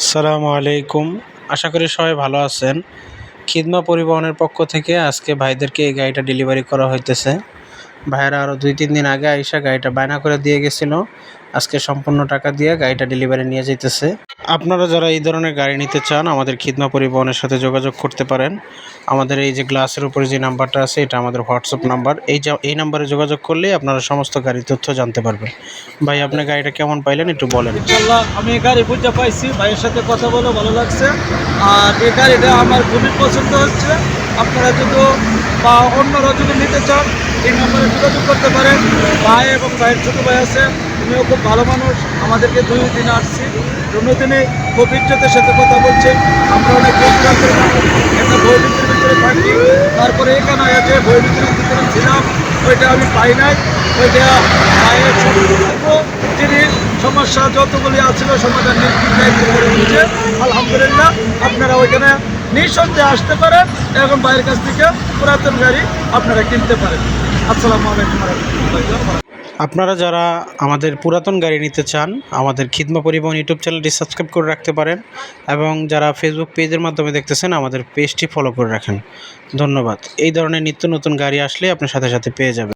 আসসালামু আলাইকুম। আশা করি সবাই ভালো আছেন। খিদমা পরিবহনের পক্ষ থেকে আজকে ভাইদেরকে এই গাড়িটা ডেলিভারি করা হইতেছে। ভাইয়েরা আরও দুই, তিন দিন আগে আইসা গাড়িটা বায়না করে দিয়ে গেছিল। আজকে সম্পূর্ণ টাকা দিয়ে গাড়িটা ডেলিভারি নিয়ে যাইতেছে। আপনারা যারা এই ধরনের গাড়ি নিতে চান, আমাদের খিদমা পরিবহনের সাথে যোগাযোগ করতে পারেন। আমাদের এই যে গ্লাসের উপরে যে নাম্বারটা আছে, এটা আমাদের হোয়াটসঅ্যাপ নাম্বার। এই যা, এই নাম্বারে যোগাযোগ করলেই আপনারা সমস্ত গাড়ির তথ্য জানতে পারবেন। ভাই, আপনি গাড়িটা কেমন পাইলেন একটু বলেন। আমি গাড়ি বুঝতে পাইছি। ভাইয়ের সাথে কথা বলে ভালো লাগছে। আর এই গাড়িটা আমার খুবই পছন্দ হচ্ছে। আপনারা যদি বা অন্যরা যদি নিতে চান এই নম্বরে যোগাযোগ করতে পারেন। ভাই এবং ভাইয়ের ছোটো ভাই আছে, উনিও খুব ভালো মানুষ। আমাদেরকে দুই দিন আসছি দুদিনে খুব ইজ্জতের সাথে কথা বলছে। আমরা অনেক একটা বইভিত্তির ভিতরে থাকি। তারপরে এখানে আছে বইভিত্তির ভিতরে ছিলাম, ওইটা আমি পাই নাই। ওইটা ভাইয়ের যিনি সমস্যা যতগুলি আছিল সমাধান করে আলহামদুলিল্লাহ, আপনারা ওইখানে নিঃসন্দেহে আসতে পারেন এখন বাইরের কাছ থেকে পুরাতন গাড়ি আপনারা কিনতে পারেন। আপনারা যারা আমাদের পুরাতন গাড়ি নিতে চান, আমাদের খিদমা পরিবহন ইউটিউব চ্যানেলটি সাবস্ক্রাইব করে রাখতে পারেন এবং যারা ফেসবুক পেজের মাধ্যমে দেখতেছেন, আমাদের পেজটি ফলো করে রাখেন। ধন্যবাদ। এই ধরনের নিত্য নতুন গাড়ি আসলে আপনার সাথে সাথে পেয়ে যাবেন।